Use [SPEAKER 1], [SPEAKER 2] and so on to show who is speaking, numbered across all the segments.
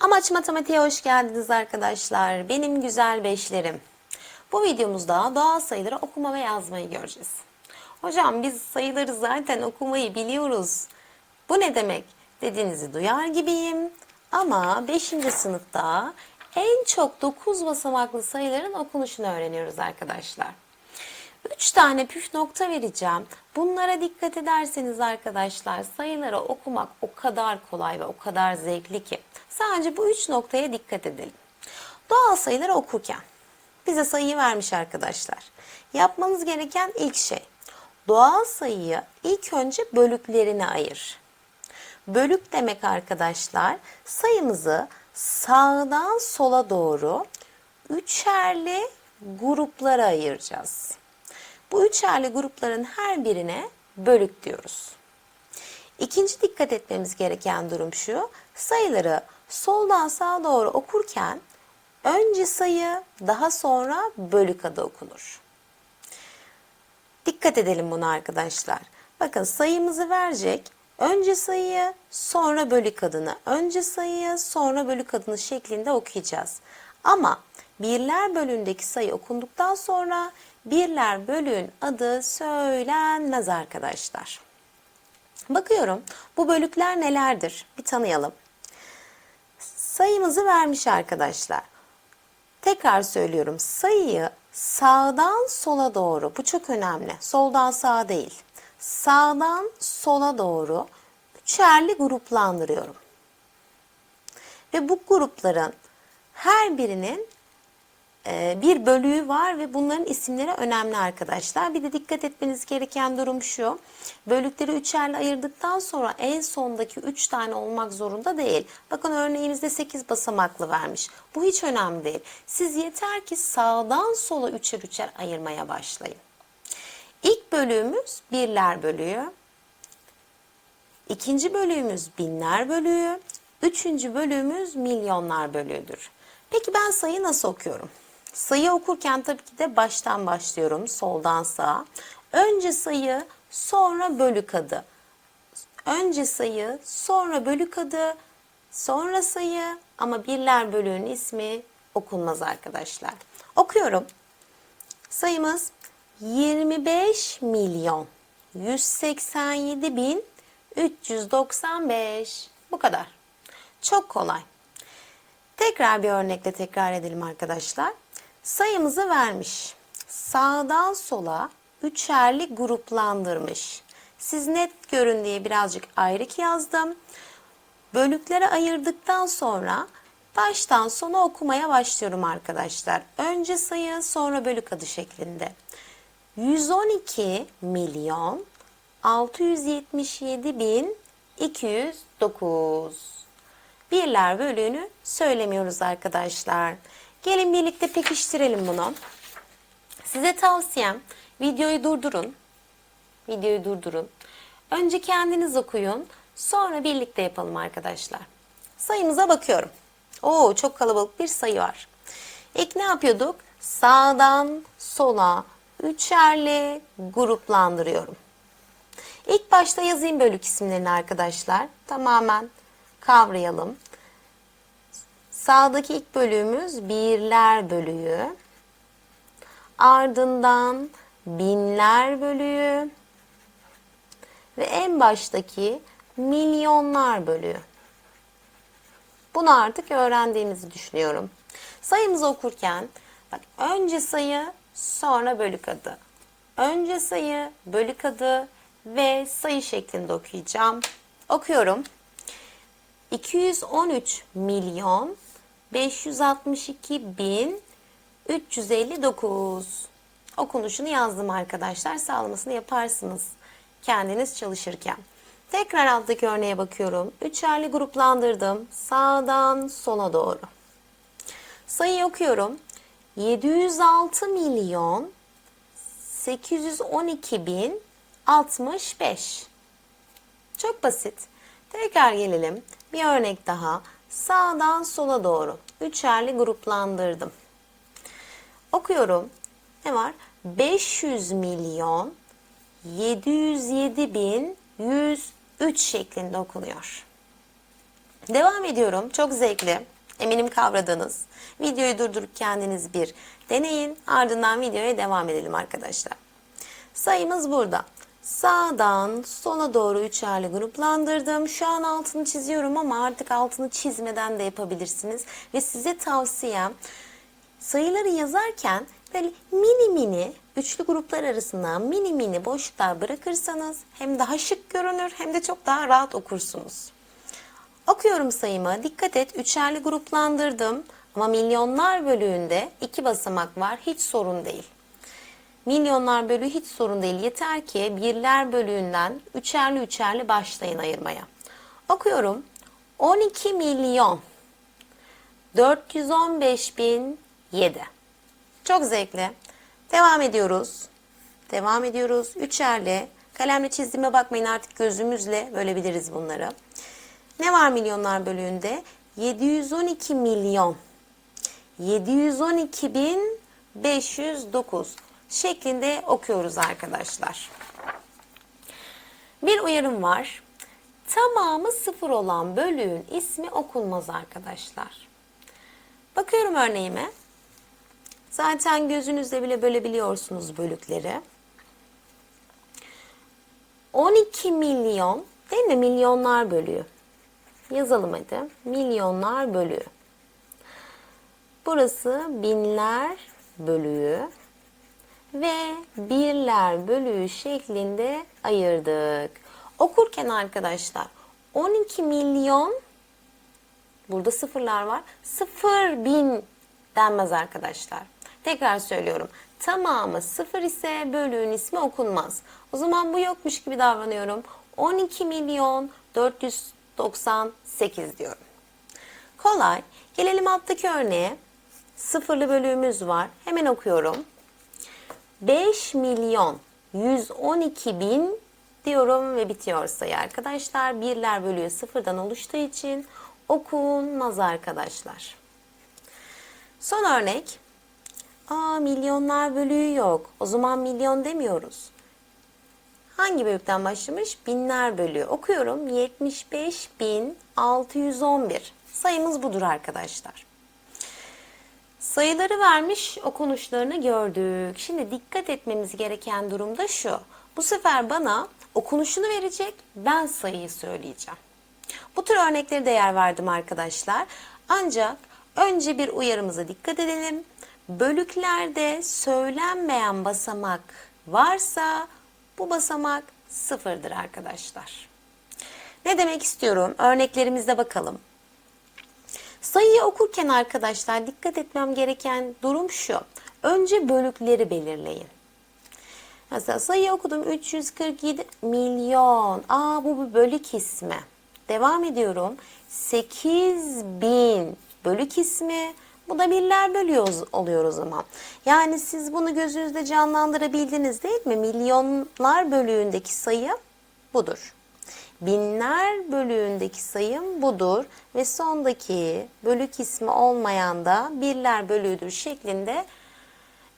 [SPEAKER 1] Amaç Matematiğe hoş geldiniz arkadaşlar. Benim güzel beşlerim. Bu videomuzda doğal sayıları okuma ve yazmayı göreceğiz. Hocam biz sayıları zaten okumayı biliyoruz. Bu ne demek dediğinizi duyar gibiyim. Ama 5. sınıfta en çok 9 basamaklı sayıların okunuşunu öğreniyoruz arkadaşlar. 3 tane püf nokta vereceğim. Bunlara dikkat ederseniz arkadaşlar sayıları okumak o kadar kolay ve o kadar zevkli ki. Sadece bu 3 noktaya dikkat edelim. Doğal sayıları okurken bize sayıyı vermiş arkadaşlar. Yapmanız gereken ilk şey doğal sayıyı ilk önce bölüklerine ayır. Bölük demek arkadaşlar sayımızı sağdan sola doğru üçerli gruplara ayıracağız. Bu üçerli grupların her birine bölük diyoruz. İkinci dikkat etmemiz gereken durum şu. Sayıları soldan sağa doğru okurken önce sayı daha sonra bölük adı okunur. Dikkat edelim buna arkadaşlar. Bakın sayımızı verecek. Önce sayıyı sonra bölük adını, önce sayıyı sonra bölük adını şeklinde okuyacağız. Ama birler bölüğündeki sayı okunduktan sonra birler bölüğün adı söylenmez arkadaşlar. Bakıyorum bu bölükler nelerdir? Bir tanıyalım. Sayımızı vermiş arkadaşlar. Tekrar söylüyorum sayıyı sağdan sola doğru bu çok önemli. Soldan sağa değil. Sağdan sola doğru üçerli gruplandırıyorum. Ve bu grupların her birinin bir bölüğü var ve bunların isimleri önemli arkadaşlar. Bir de dikkat etmeniz gereken durum şu. Bölükleri üçerle ayırdıktan sonra en sondaki üç tane olmak zorunda değil. Bakın örneğimizde 8 basamaklı vermiş. Bu hiç önemli değil. Siz yeter ki sağdan sola üçer üçer ayırmaya başlayın. İlk bölüğümüz birler bölüğü. İkinci bölüğümüz binler bölüğü. Üçüncü bölüğümüz milyonlar bölüğüdür. Peki ben sayı nasıl okuyorum? Sayı okurken tabii ki de baştan başlıyorum, soldan sağa. Önce sayı, sonra bölük adı. Önce sayı, sonra bölük adı, sonra sayı ama birler bölüğün ismi okunmaz arkadaşlar. Okuyorum. Sayımız 25 milyon 187 bin 395. Bu kadar. Çok kolay. Tekrar bir örnekle tekrar edelim arkadaşlar. Sayımızı vermiş. Sağdan sola üçerli gruplandırmış. Siz net görün diye birazcık ayrık yazdım. Bölüklere ayırdıktan sonra baştan sona okumaya başlıyorum arkadaşlar. Önce sayı sonra bölük adı şeklinde. 112 milyon 677 bin 209. Birler bölüğünü söylemiyoruz arkadaşlar. Gelin birlikte pekiştirelim bunu. Size tavsiyem videoyu durdurun. Videoyu durdurun. Önce kendiniz okuyun. Sonra birlikte yapalım arkadaşlar. Sayımıza bakıyorum. Oo çok kalabalık bir sayı var. İlk ne yapıyorduk? Sağdan sola üçerli gruplandırıyorum. İlk başta yazayım bölük isimlerini arkadaşlar. Tamamen kavrayalım. Sağdaki ilk bölüğümüz birler bölüğü. Ardından binler bölüğü. Ve en baştaki milyonlar bölüğü. Bunu artık öğrendiğimizi düşünüyorum. Sayımızı okurken bak önce sayı sonra bölük adı. Önce sayı, bölük adı ve sayı şeklinde okuyacağım. Okuyorum. 213 milyon 562 bin 359 okunuşunu yazdım arkadaşlar. Sağlamasını yaparsınız kendiniz çalışırken. Tekrar alttaki örneğe bakıyorum. Üçerli gruplandırdım. Sağdan sola doğru. Sayıyı okuyorum. 706 milyon 812 bin 65. Çok basit. Tekrar gelelim. Bir örnek daha. Sağdan sola doğru. Üçerli gruplandırdım. Okuyorum. Ne var? 500 milyon 707 bin 103 şeklinde okunuyor. Devam ediyorum. Çok zevkli. Eminim kavradınız. Videoyu durdurup kendiniz bir deneyin. Ardından videoya devam edelim arkadaşlar. Sayımız burada. Sağdan sona doğru üçerli gruplandırdım. Şu an altını çiziyorum ama artık altını çizmeden de yapabilirsiniz. Ve size tavsiyem sayıları yazarken böyle mini mini üçlü gruplar arasında mini mini boşluklar bırakırsanız hem daha şık görünür hem de çok daha rahat okursunuz. Okuyorum sayımı. Dikkat et üçerli gruplandırdım ama milyonlar bölüğünde iki basamak var. Hiç sorun değil. Milyonlar bölüğü hiç sorun değil. Yeter ki birler bölüğünden üçerli üçerli başlayın ayırmaya. Okuyorum. 12 milyon 415 bin 7. Çok zevkli. Devam ediyoruz. Devam ediyoruz. Üçerli. Kalemle çizdiğime bakmayın artık gözümüzle bölebiliriz bunları. Ne var milyonlar bölüğünde? 712 milyon 712 bin 509 şeklinde okuyoruz arkadaşlar. Bir uyarım var. Tamamı sıfır olan bölüğün ismi okunmaz arkadaşlar. Bakıyorum örneğime. Zaten gözünüzle bile bölebiliyorsunuz bölükleri. 12 milyon değil mi? Milyonlar bölüğü. Yazalım hadi. Milyonlar bölüğü. Burası binler bölüğü ve birler bölüğü şeklinde ayırdık. Okurken arkadaşlar 12 milyon burada sıfırlar var. Sıfır bin denmez arkadaşlar. Tekrar söylüyorum. Tamamı sıfır ise bölüğün ismi okunmaz. O zaman bu yokmuş gibi davranıyorum. 12 milyon 498 diyorum. Kolay. Gelelim alttaki örneğe. Sıfırlı bölüğümüz var. Hemen okuyorum. 5 milyon 112 bin diyorum ve bitiyor sayı arkadaşlar. Birler bölüğü sıfırdan oluştuğu için okunmaz arkadaşlar. Son örnek. Aa milyonlar bölüğü yok. O zaman milyon demiyoruz. Hangi bölükten başlamış? Binler bölüğü. Okuyorum. 75.611. Sayımız budur arkadaşlar. Sayıları vermiş, okunuşlarını gördük. Şimdi dikkat etmemiz gereken durum da şu. Bu sefer bana okunuşunu verecek, ben sayıyı söyleyeceğim. Bu tür örnekleri de yer verdim arkadaşlar. Ancak önce bir uyarımıza dikkat edelim. Bölüklerde söylenmeyen basamak varsa bu basamak sıfırdır arkadaşlar. Ne demek istiyorum? Örneklerimizde bakalım. Sayıyı okurken arkadaşlar dikkat etmem gereken durum şu. Önce bölükleri belirleyin. Mesela sayıyı okudum 347 milyon. Aa bu bir bölük ismi. Devam ediyorum. 8000 bölük ismi. Bu da birler bölüyoruz oluyor o zaman. Yani siz bunu gözünüzde canlandırabildiniz değil mi? Milyonlar bölüğündeki sayı budur. Binler bölüğündeki sayım budur ve sondaki bölük ismi olmayan da birler bölüğüdür şeklinde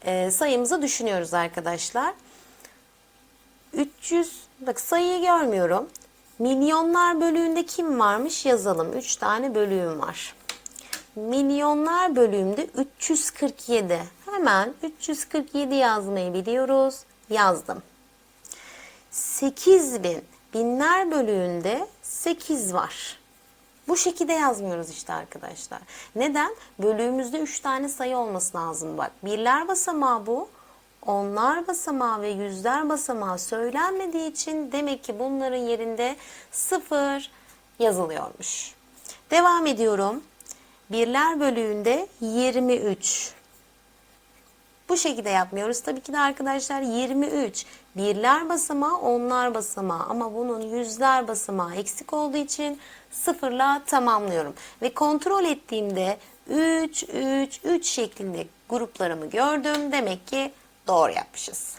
[SPEAKER 1] e, sayımızı düşünüyoruz arkadaşlar. 300 bak sayıyı görmüyorum. Milyonlar bölüğünde kim varmış yazalım. 3 tane bölüğüm var. Milyonlar bölüğümde 347. Hemen 347 yazmayı biliyoruz. Yazdım. 8000 binler bölüğünde 8 var. Bu şekilde yazmıyoruz işte arkadaşlar. Neden? Bölüğümüzde 3 tane sayı olması lazım bak. Birler basamağı bu. Onlar basamağı ve yüzler basamağı söylenmediği için demek ki bunların yerinde 0 yazılıyormuş. Devam ediyorum. Birler bölüğünde 23. Bu şekilde yapmıyoruz. Tabii ki de arkadaşlar 23. Birler basamağı, onlar basamağı ama bunun yüzler basamağı eksik olduğu için sıfırla tamamlıyorum. Ve kontrol ettiğimde 3, 3, 3 şeklinde gruplarımı gördüm. Demek ki doğru yapmışız.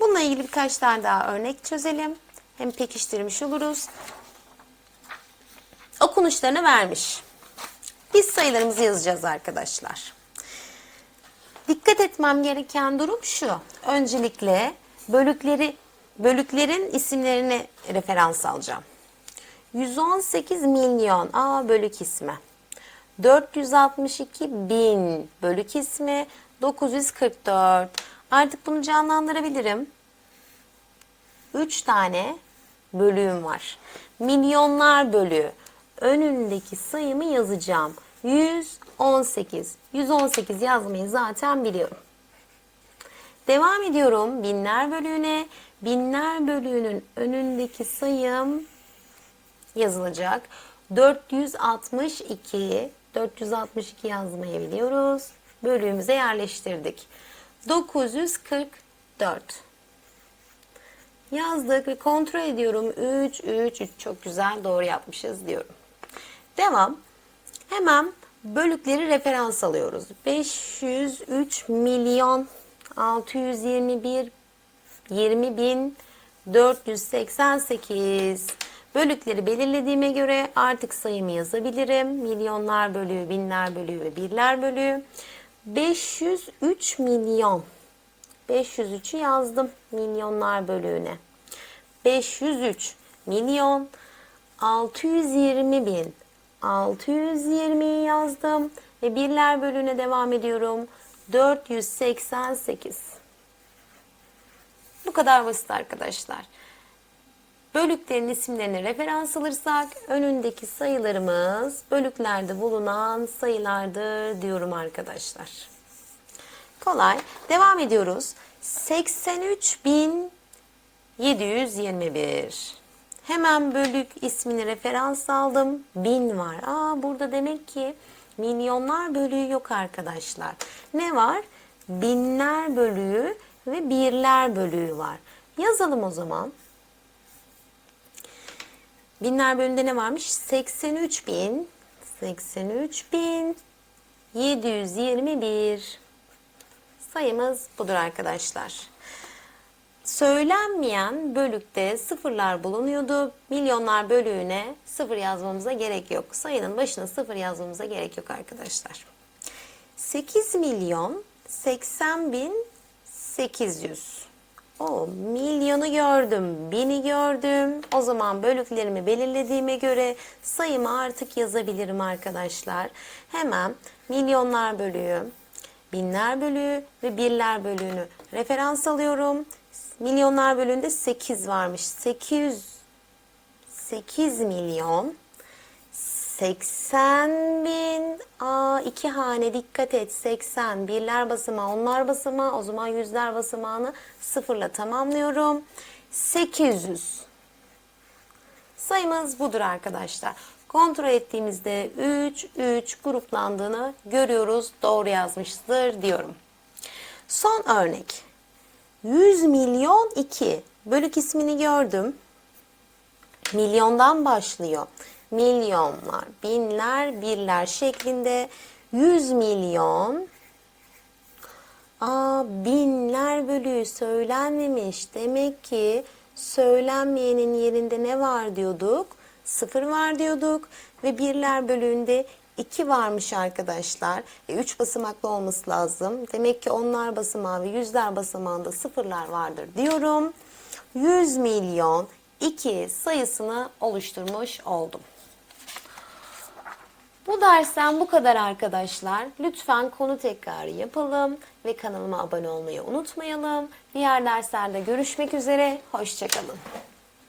[SPEAKER 1] Bununla ilgili birkaç tane daha örnek çözelim. Hem pekiştirmiş oluruz. Okunuşlarını vermiş. Biz sayılarımızı yazacağız arkadaşlar. Dikkat etmem gereken durum şu. Öncelikle bölükleri bölüklerin isimlerini referans alacağım. 118 milyon A bölük ismi. 462 bin bölük ismi 944. Artık bunu canlandırabilirim. 3 tane bölüğüm var. Milyonlar bölüğü. Önündeki sayımı yazacağım. 118. 118 yazmayı zaten biliyorum. Devam ediyorum binler bölüğüne. Binler bölüğünün önündeki sayım yazılacak. 462 462 yazmayı biliyoruz. Bölüğümüze yerleştirdik. 944 yazdık ve kontrol ediyorum. 3 3 3 çok güzel doğru yapmışız diyorum. Devam. Hemen bölükleri referans alıyoruz. 503 milyon 621 20 bin 488 bölükleri belirlediğime göre artık sayımı yazabilirim. Milyonlar bölüğü, binler bölüğü ve birler bölüğü. 503 milyon. 503'ü yazdım milyonlar bölüğüne. 503 milyon 620 bin 620'yi yazdım ve birler bölüğüne devam ediyorum. 488. Bu kadar basit arkadaşlar. Bölüklerin isimlerini referans alırsak önündeki sayılarımız bölüklerde bulunan sayılardır diyorum arkadaşlar. Kolay. Devam ediyoruz. 83.721. Hemen bölük ismini referans aldım. 1000 var. Aa burada demek ki milyonlar bölüğü yok arkadaşlar. Ne var? Binler bölüğü ve birler bölüğü var. Yazalım o zaman. Binler bölüğünde ne varmış? 83 bin. 83 bin. 721. Sayımız budur arkadaşlar. Söylenmeyen bölükte sıfırlar bulunuyordu. Milyonlar bölüğüne sıfır yazmamıza gerek yok. Sayının başına sıfır yazmamıza gerek yok arkadaşlar. 8 milyon 80 bin 800. O milyonu gördüm, bini gördüm. O zaman bölüklerimi belirlediğime göre sayımı artık yazabilirim arkadaşlar. Hemen milyonlar bölüğü, binler bölüğü ve birler bölüğünü referans alıyorum. Milyonlar bölüğünde 8 varmış. 800 8 milyon 80 bin Aa, iki hane dikkat et 80 birler basamağı onlar basamağı o zaman yüzler basamağını sıfırla tamamlıyorum. 800 sayımız budur arkadaşlar. Kontrol ettiğimizde 3 3 gruplandığını görüyoruz. Doğru yazmışızdır diyorum. Son örnek 100 milyon 2 bölük ismini gördüm milyondan başlıyor. Milyonlar, binler, birler şeklinde 100 milyon Aa, binler bölüğü söylenmemiş. Demek ki söylenmeyenin yerinde ne var diyorduk? Sıfır var diyorduk ve birler bölüğünde 2 varmış arkadaşlar. E, 3 basamaklı olması lazım. Demek ki onlar basamağı ve yüzler basamağında sıfırlar vardır diyorum. 100 milyon 2 sayısını oluşturmuş oldum. Bu dersten bu kadar arkadaşlar. Lütfen konu tekrarı yapalım ve kanalıma abone olmayı unutmayalım. Diğer derslerde görüşmek üzere. Hoşçakalın.